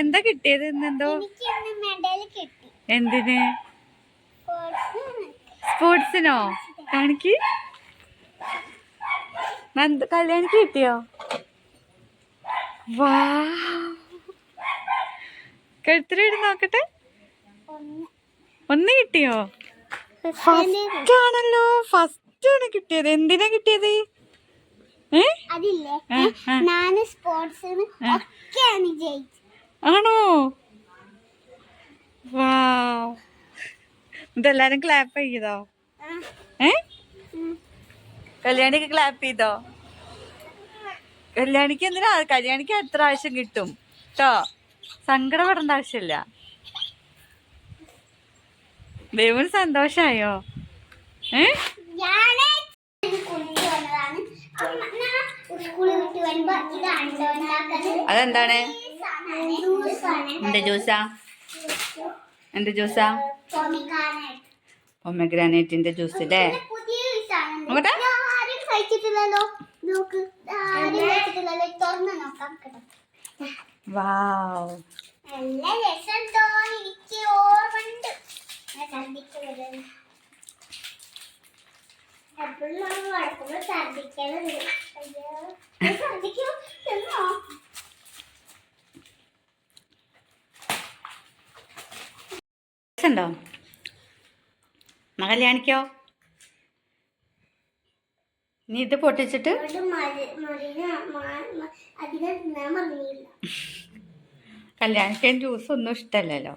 എന്താ കിട്ടിയത് ഇന്നെന്തോ എന്തിന്? സ്പോർട്സിന്? കാണിക്ക്. കല്യാണിക്ക് കിട്ടിയോ? വാ. കഴുത്തിലിട്ട് നോക്കട്ടെ. ഒന്ന്. കിട്ടിയോ? ഫസ്റ്റ് ആണല്ലോ. ഫസ്റ്റ് ആണ് കിട്ടിയത്. എന്തിനാ കിട്ടിയത്? അതില്ലേ? ഞാൻ സ്പോർട്സ് ഒക്കെ ആണ് ഒക്കെയാണ് ജയിച്ചത്. ആണോ? വാ ഇതെല്ലാരും ക്ലാപ്പ് ചെയ്തോ? ഏ? കല്യാണിക്ക് ക്ലാപ്പ് ചെയ്തോ? കല്യാണിക്ക് എന്തിനാ? കല്യാണിക്ക് എത്ര ആവശ്യം കിട്ടും? കേട്ടോ സങ്കടപ്പെടേണ്ട ആവശ്യമില്ല ദൈവം സന്തോഷായോ? ഏ? അതെന്താണ്. എന്ത് ജ്യൂസാ? എന്താ ജ്യൂസാ? പൊമഗ്രാനേറ്റിന്റെ ജ്യൂസ് അല്ലേ. ഇത് ആരും കഴിച്ചിട്ടില്ലല്ലോ നോക്ക് ഇത് ആരും കഴിച്ചിട്ടില്ലല്ലോ തുറന്ന് നോക്കാം കേട്ടോ വാവ് നല്ല രസമുണ്ടോ എനിക്ക് ഓർമ്മയുണ്ട് ഞാൻ ഛർദ്ദിച്ചു വരുന്നു എപ്പോഴും നമ്മൾ വഴക്കുമ്പോൾ ഛർദ്ദിക്കാറുണ്ട് അയ്യോ ഞാൻ ഛർദ്ദിക്കൂ തിന്നോ ഉണ്ടോ എന്നാ കല്യാണിക്കോ നീ ഇത് പൊട്ടിച്ചിട്ട് അതുകൊണ്ട് മരി- മരിന മാ- മ- അധികം ഇത് പൊട്ടിച്ചിട്ട് കല്യാണിക്ക് ജ്യൂസ് ഒന്നും ഇഷ്ടമല്ലല്ലോ.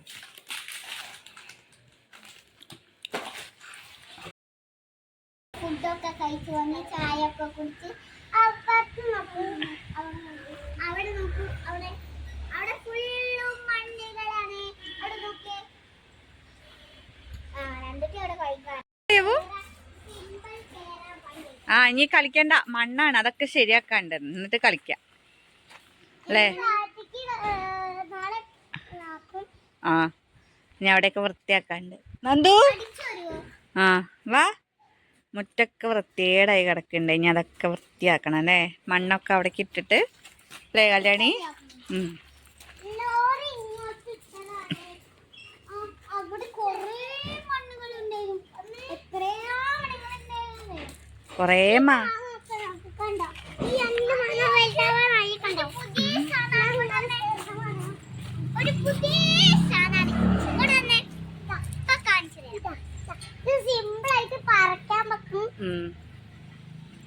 ഫുഡൊക്കെ കഴിച്ചു വന്ന് ചായ ഒക്കെ കുടിച്ച് അവിടെ നോക്കൂ അവിടെ ആ ഇനി കളിക്കണ്ട. മണ്ണാണ്. അതൊക്കെ ശരിയാക്കാണ്ട്. എന്നിട്ട് കളിക്കാം. അല്ലേ? ആ ഇനി അവിടെയൊക്കെ വൃത്തിയാക്കാണ്ട്. നന്ദു? ആ വാ. മുറ്റൊക്കെ വൃത്തിയേടായി കിടക്കുന്നുണ്ട് ഇനി അതൊക്കെ വൃത്തിയാക്കണം അല്ലേ? മണ്ണൊക്കെ അവിടേക്ക് ഇട്ടിട്ട്. അല്ലേ കല്യാണി?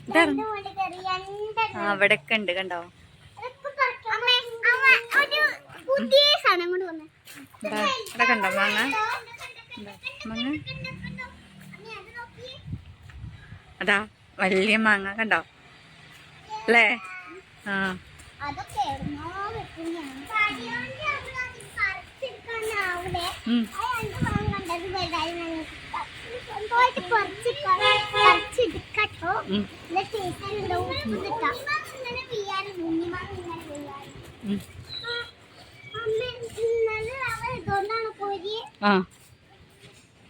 രണ്ട് ആ അവിടെയൊക്കെ ഉണ്ട് കണ്ടോ? കൊണ്ട് മാങ്ങ? മാങ്ങ? അതാ. വലിയ മാങ്ങ കണ്ടോ? അല്ലേ? ആ.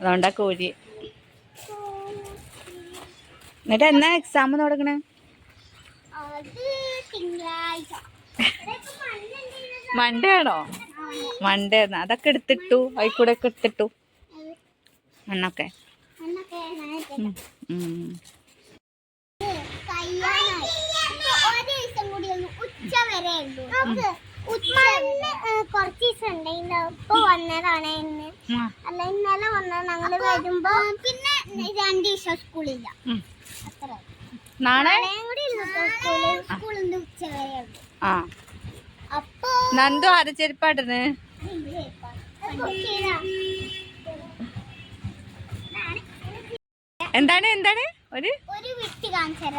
അതുകൊണ്ടാ കോരി എന്നിട്ട് എന്നാ എക്സാം തുടങ്ങണേ. മൺഡേ ആണോ മൺഡേ അതൊക്കെ എടുത്തിട്ടു. അതിൽ ഒക്കെ എടുത്തിട്ടു. മണ്ണൊക്കെ. ഉള്ളൂ. ഉച്ച വരെ കുറച്ച് ദിവസം ഉണ്ടായില്ല ഇപ്പൊ വന്നതാണ് ഇന്ന്. ആ. അല്ല ഇന്നലെ വന്നത് ഞങ്ങൾ വരുമ്പോ പിന്നെ രണ്ടു ദിവസം സ്കൂളില്ല. ആ. നന്ദു അരച്ചെരുപ്പാട്ടിന് എന്താണ് എന്താണ്? ഒരു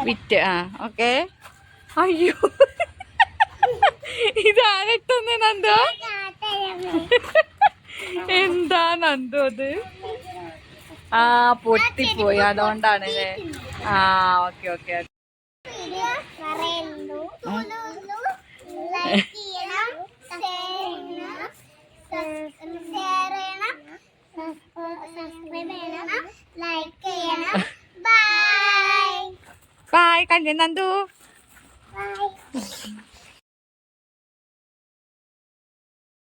വിറ്റ് ആ ഓക്കെ. അയ്യോ. ഇതാരട്ടെന്ന് നന്ദു? എന്താ നന്ദു അത്? ആ പൊട്ടിപ്പോയി. അതുകൊണ്ടാണ് ആ okay okay bye. Bye Kalyan Nandu.